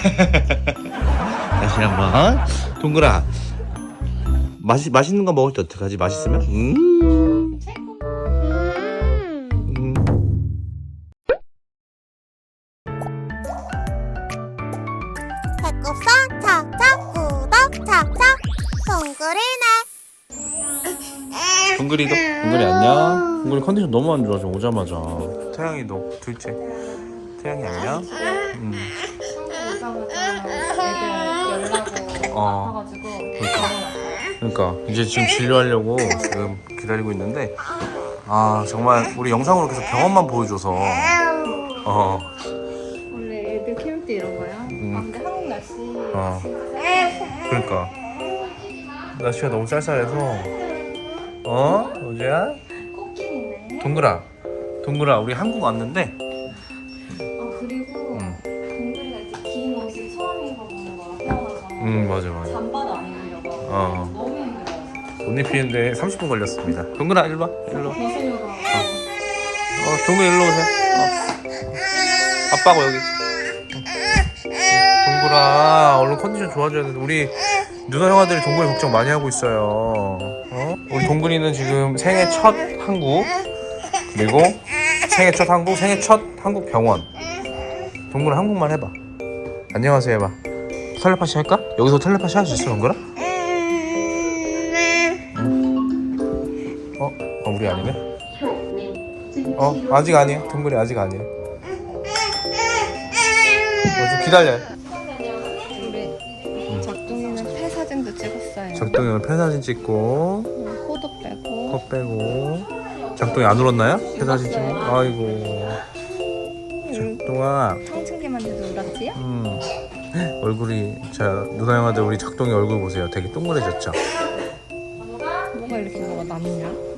다시 한번 어? 동그라 맛이 맛있는 거 먹을 때 어떡하지? 맛있으면? 음. 음. 배꼽선 착착 구독 착착 동그리네 동그리도 동그리 안녕. 동그리 컨디션 너무 안 좋아 저 오자마자. 태양이도 둘째. 태양이 안녕. 음. 열라고 어. 아파가지고. 그러니까. 이제 지금 진료하려고 지금 기다리고 있는데 아 정말 우리 영상으로 계속 병원만 보여줘서. 어. 원래 애들 키울 때 이런 거야? 음. 아 근데 한국 날씨. 어. 그러니까. 날씨가 너무 쌀쌀해서. 어? 어제야? 코끼리네. 동그라. 동그라. 우리 한국 왔는데 어. 옷 입히는데 30분 걸렸습니다 동그라 일로 와 일로 와. 어 동그 일로 오세요 어. 아빠고 여기 동그라 얼른 컨디션 좋아져야 되는데 우리 누나 형아들이 동근이 걱정 많이 하고 있어요 어? 우리 동근이는 지금 생애 첫 한국 그리고 생애 첫 한국 생애 첫 한국 병원 동근아 한국말 해봐 안녕하세요 해봐 텔레파시 할까? 여기서 텔레파시 할 수 있어 동근아? 어? 어 우리 아니네? 어? 아직 아니야 동근이 아직 아니야 어, 좀 기다려 우리 작동이는 폐 사진도 찍었어요. 작동이 폐사진 찍고 음, 코도 빼고. 컵 빼고. 작동이 안 울었나요? 폐사진 찍고? 아이고. 작동아. 청춘기만 해도 울었지요? 음. 얼굴이 자 누나 형아들 우리 작동이 얼굴 보세요. 되게 동그래졌죠? 뭐가 이렇게 뭐가 남냐?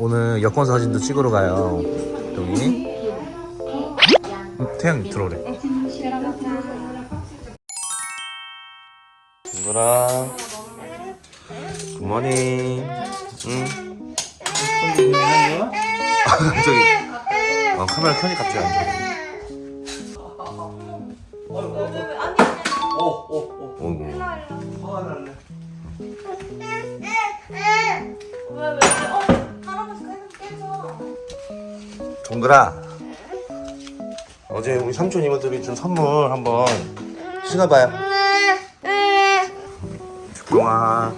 오늘 여권 사진도 찍으러 가요. 동이 음, 태양 들어오래. 동그라 굿모닝 응 저기 어, 카메라 켜니 갑자기 안 좋아 동그라. 어제 우리 삼촌 이모들이 준 선물 한번 신어봐요. 죽동아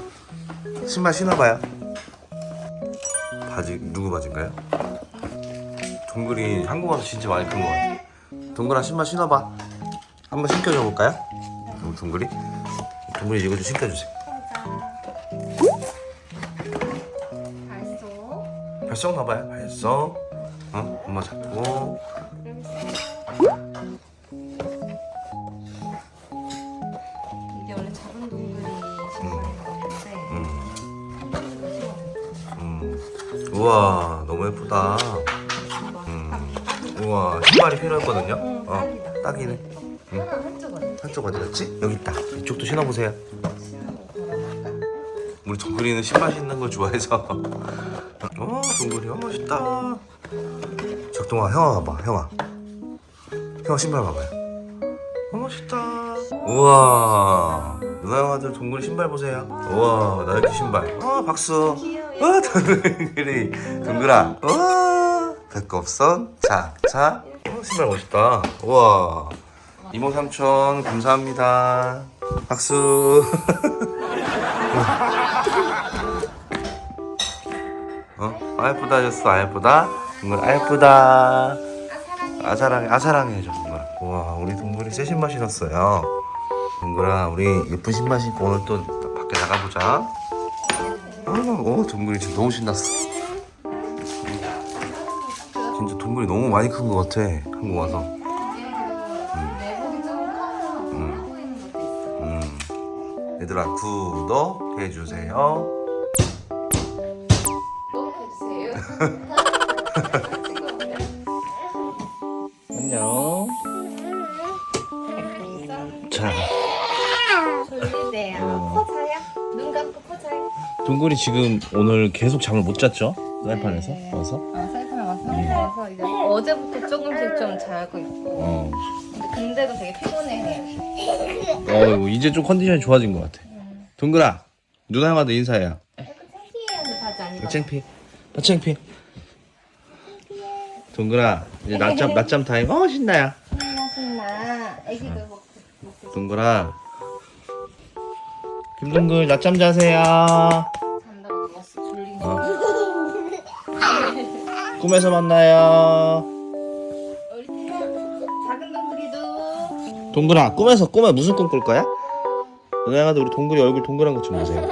신발 신어봐요. 바지 누구 바지인가요? 동글이 한국 와서 진짜 많이 큰 것 같아. 동글아 신발 신어봐. 한번 신겨줘 볼까요? 동글이? 동글이 이거 좀 신겨주세요. 발소 발성 봐봐요. 발성 어? 엄마 잡고. 이게 원래 작은 동물이 신발인 것 같은데 음. 우와 너무 예쁘다. 음. 우와 신발이 필요했거든요? 어 딱이네. 하나 한쪽은 한쪽 어디 갔지? 여기 있다. 이쪽도 신어보세요. 우리 동글이는 신발 신는 걸 좋아해서. 어 동글이 어 멋있다 작동아 형아 봐봐 형아. 형아 신발 봐봐요. 어 멋있다. 우와. 누나 형아들 동글이 신발 보세요. 우와 나이키 신발. 어 박수. 어 동글이. 동글아 어 배꼽선. 착착 어 신발 멋있다. 우와. 이모 삼촌 감사합니다. 박수. 어? 아 예쁘다 하셨어. 아 예쁘다 동글 아 예쁘다. 아사랑해. 아사랑해 해줘 동글 와 우리 동글이 새 신발 신었어요. 동글아 우리 예쁜 신발 신고 오늘 또 밖에 나가보자. 어, 어 동글이 지금 너무 신났어. 진짜 동글이 너무 많이 큰 것 같아 한국 와서. 있어 음. 얘들아 구독해주세요 안녕 자 졸리세요 코 자요? 눈 감고 코 자요? 동글이 지금 오늘 계속 잠을 못 잤죠? 사이판에서 네. 와서 아 사이판에 와서? 그래서 이제 어제부터 조금씩 좀 자고 있고 어. 근데 근데도 되게 피곤해해요. 어 이제 좀 컨디션이 좋아진 것 같아. 동그라 누나 형한테 인사해요. 창피해요, 바지 안 입어. 창피. 아 창피. 동그라 이제 낮잠 낮잠 타임. 어 신나야. 신나 신나. 애기도 먹고 동그라. 김동글 낮잠 자세요. 잔다고 누웠어. 졸리네. 어. 꿈에서 만나요. 우리 작은 동그리도 동그라 꿈에서 꿈에 무슨 꿈 꿀 거야? 형한테 우리 동글이 얼굴 동그란 것 좀 보세요.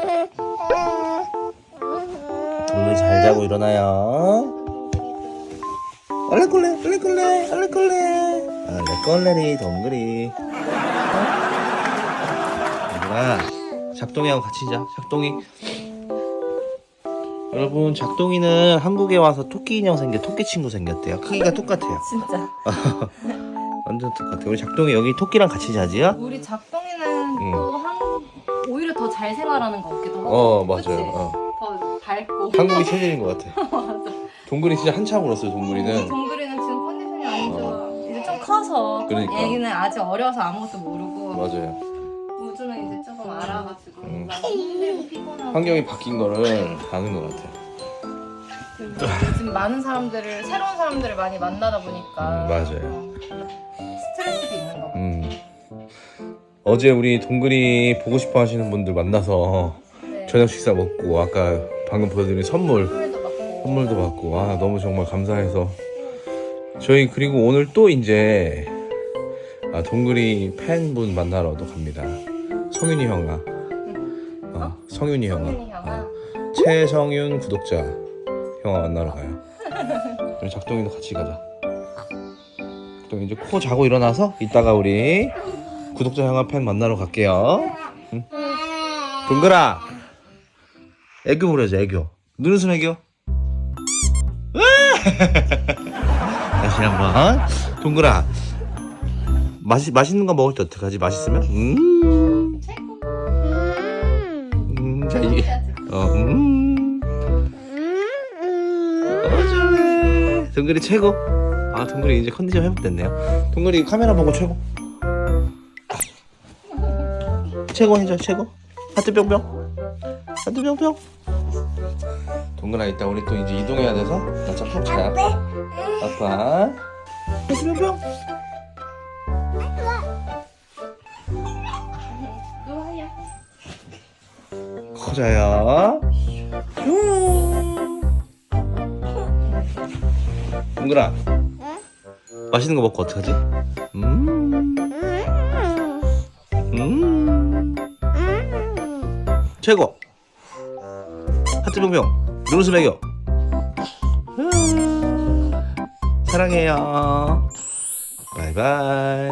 동글이 잘 자고 일어나요. 얼레꼴레 얼레꼴레 얼레꼴레 얼레꼴레리 동글이 동글아 작동이하고 같이 자 작동이 여러분 작동이는 한국에 와서 토끼 인형 생겨 토끼 친구 생겼대요 크기가 똑같아요 진짜. 완전 똑같아요 우리 작동이 여기 토끼랑 같이 자지요? 우리 작동이는 응. 또 한, 오히려 더 잘 생활하는 것 같기도 하고. 어? 맞아요 어. 더 밝고. 한국이 체질인 것 같아 동글이 진짜 한참 울었어요 동글이는 동그리는 지금 컨디션이 안 좋아. 이제 좀 커서. 그러니까. 애기는 아직 어려서 아무것도 모르고. 맞아요 우주는 이제 조금 알아가지고. 응. 많이 힘들고 피곤하고. 환경이 바뀐 거를 아는 것 같아요 그리고 요즘 많은 사람들을 새로운 사람들을 많이 만나다 보니까 음, 맞아요. 어, 스트레스도 있는 거. 음. 어제 우리 동글이 보고 싶어 하시는 분들 만나서 네. 저녁 식사 먹고 아까 방금 보여드린 선물 선물도 받고 아 너무 정말 감사해서. 저희 그리고 오늘 또 이제 아, 동글이 팬분 만나러도 갑니다. 성윤이 형아. 어, 성윤이 형아. 어, 최성윤 구독자 형아 만나러 가요. 우리 작동이도 같이 가자. 작동이 이제 코 자고 일어나서 이따가 우리 구독자 형아 팬 만나러 갈게요. 응? 동글아 애교 부려줘 애교. 눈웃음 애교 다시 한번. 동글아 맛이 맛있는 거 먹을 때 어떡하지? 맛있으면? 음, 음, 어, 음, 어 좋네 동글이 최고. 아 동글이 이제 컨디션 회복됐네요. 동글이 카메라 보고 최고. 최고 해줘 최고. 하트 뿅뿅 하트 뿅뿅 동글아 이따 우리 또 이제 이동해야 돼서 나참 푹 자야 아빠. 뿅뿅. 커져요. 동글아. 맛있는 거 먹고 어떡하지? 음, 음, 최고. 하트 뿅뿅 눈웃음 애교 음, 사랑해요. 바이바이